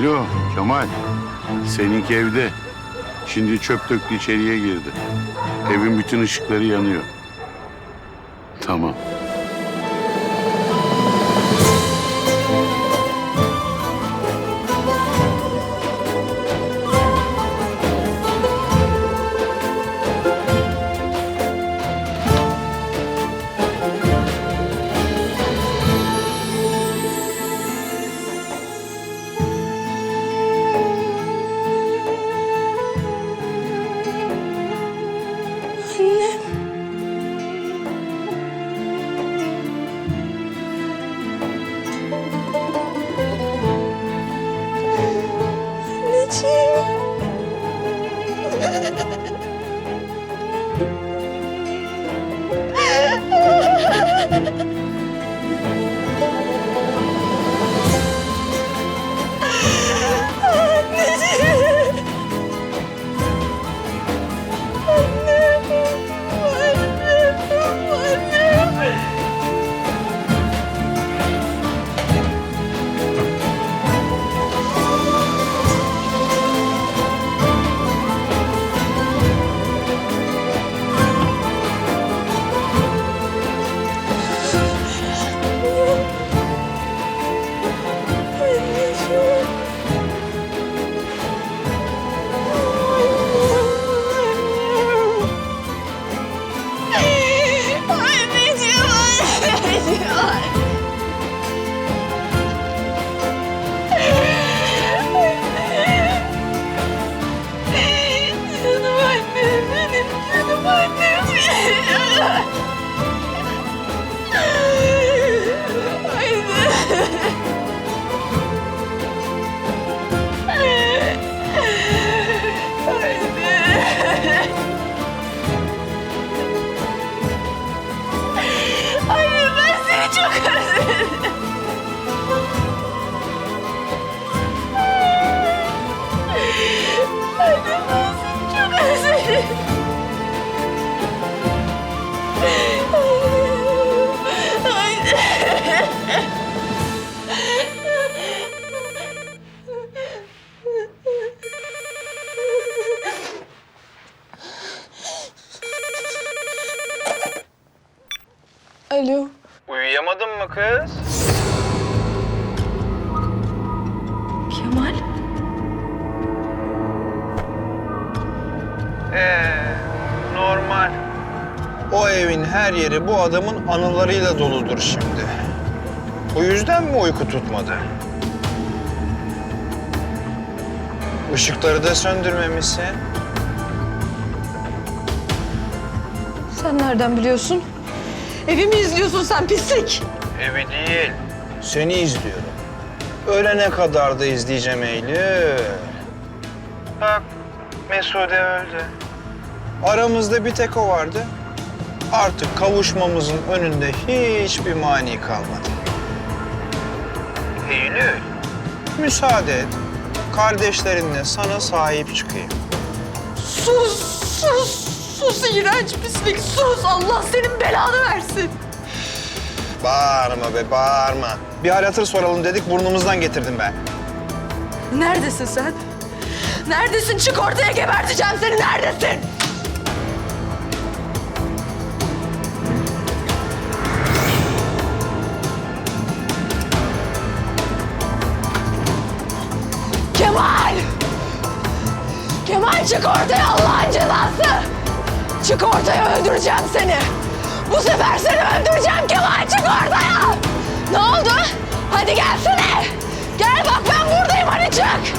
Alo Kemal. Seninki evde. Şimdi çöp döktü içeriye girdi. Evin bütün ışıkları yanıyor. Tamam. Her yeri bu adamın anılarıyla doludur şimdi. Bu yüzden mi uyku tutmadı? Işıkları da söndürmemişsin. Sen nereden biliyorsun? Evimi izliyorsun sen pislik. Evi değil. Seni izliyorum. Ölene kadar da izleyeceğim Eylül. Bak, Mesude öldü. Aramızda bir tek o vardı. Artık kavuşmamızın önünde hiçbir mani kalmadı. Eylül. Müsaade et. Kardeşlerinle sana sahip çıkayım. Sus, sus, sus iğrenç pislik sus. Allah senin belanı versin. Bağırma be, bağırma. Bir hal hatır soralım dedik, burnumuzdan getirdim ben. Neredesin sen? Neredesin? Çık ortaya geberteceğim seni. Neredesin? Çık ortaya Allah'ın cezası! Çık ortaya öldüreceğim seni! Bu sefer seni öldüreceğim Kemal çık ortaya! Ne oldu? Hadi gelsene! Gel bak ben buradayım hadi çık!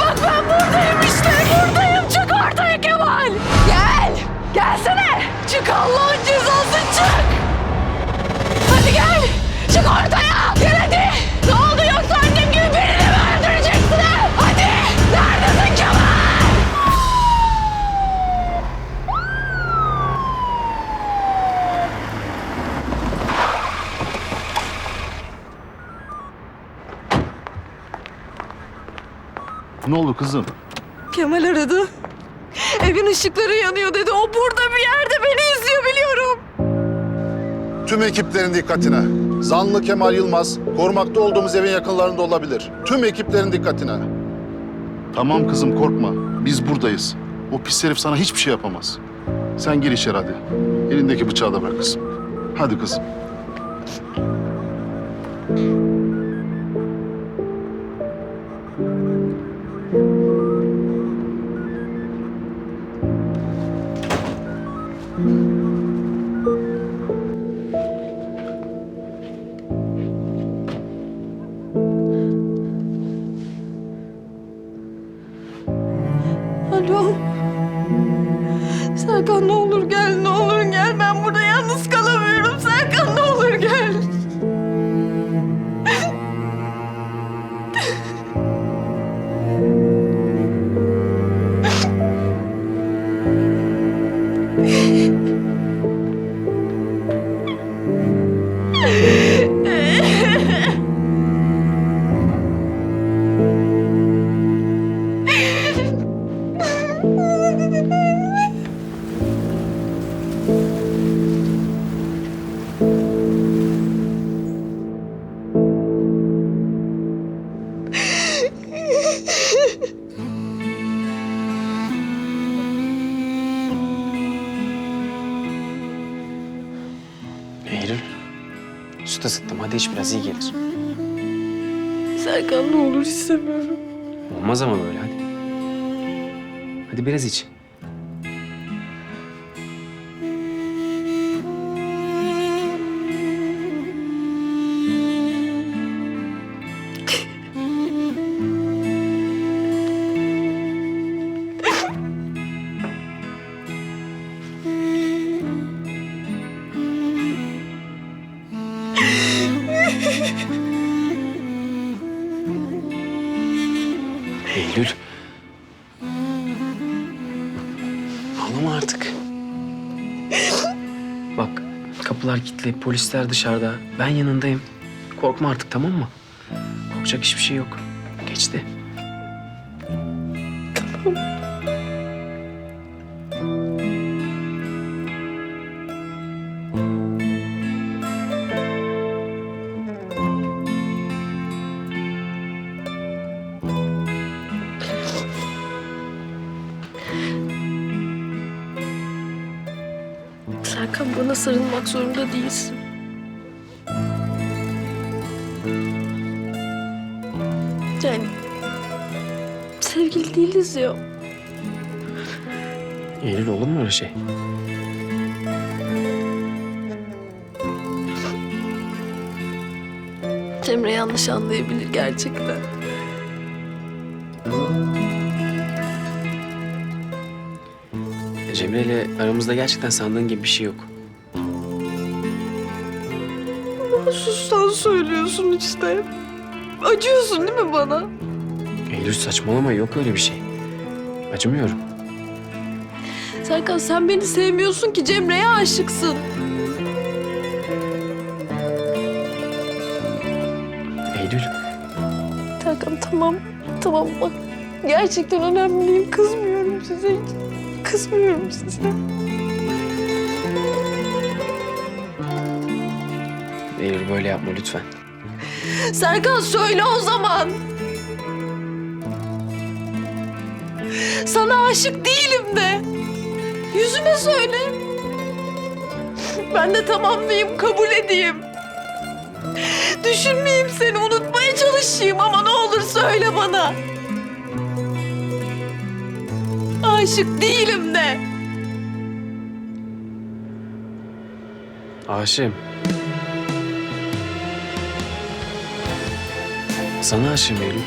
Bak ben buradayım işte buradayım çık ortaya Kemal! Gel! Gelsene! Çık Allah'ın cezası çık! Hadi gel! Çık ortaya! Ne oldu kızım? Kemal aradı. Evin ışıkları yanıyor dedi. O burada bir yerde beni izliyor biliyorum. Tüm ekiplerin dikkatine. Zanlı Kemal Yılmaz, korumakta olduğumuz evin yakınlarında olabilir. Tüm ekiplerin dikkatine. Tamam kızım korkma. Biz buradayız. O pis herif sana hiçbir şey yapamaz. Sen gir içeri hadi. Elindeki bıçağı da bırak kızım. Hadi kızım. Eylül. Süt ısıttım. Hadi iç biraz iyi gelir. Serkan ne olur istemiyorum. Olmaz ama böyle hadi. Hadi biraz iç. Kapılar kilitli, polisler dışarıda. Ben yanındayım. Korkma artık tamam mı? Korkacak hiçbir şey yok. Geçti. Serkan bana sarılmak zorunda değilsin. Yani sevgili değiliz ya. Eylül olur mu öyle şey? Cemre yanlış anlayabilir gerçekten. Cemre ile aramızda gerçekten sandığın gibi bir şey yok. Söylüyorsun işte. Acıyorsun değil mi bana? Eylül saçmalama yok öyle bir şey. Acımıyorum. Serkan sen beni sevmiyorsun ki Cemre'ye aşıksın. Eylül. Serkan tamam, tamam bak. Gerçekten önemliyim. Kızmıyorum size hiç. Kızmıyorum size. Böyle yapma lütfen. Serkan söyle o zaman. Sana aşık değilim de. Yüzüme söyle. Ben de tamam diyeyim, kabul edeyim. Düşünmeyeyim seni, unutmaya çalışayım ama ne olur söyle bana. Aşık değilim de. Aşığım. Sana aşığım Eylül.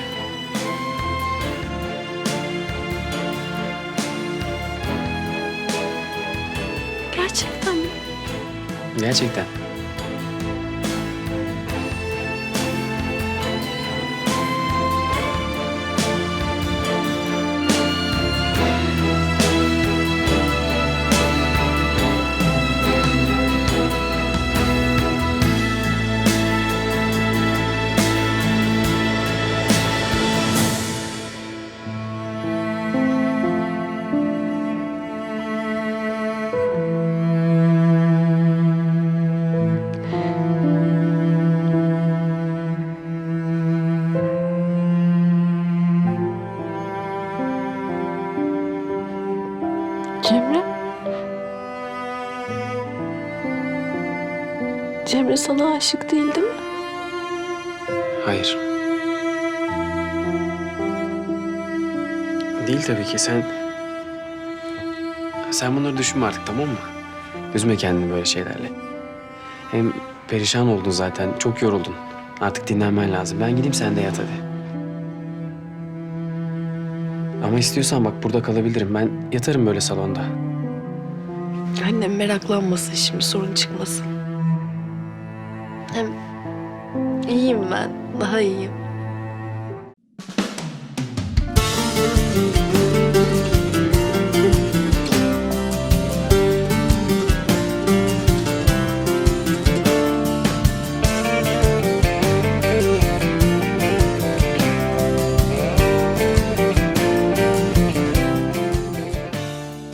Gerçekten mi? Gerçekten. Cemre sana aşık değil değil mi? Hayır. Değil tabii ki. Sen... Sen bunları düşünme artık tamam mı? Üzme kendini böyle şeylerle. Hem perişan oldun zaten. Çok yoruldun. Artık dinlenmen lazım. Ben gideyim sen de yat hadi. Ama istiyorsan bak burada kalabilirim. Ben yatarım böyle salonda. Annem meraklanmasın şimdi sorun çıkmasın. Hem iyiyim ben. Daha iyiyim.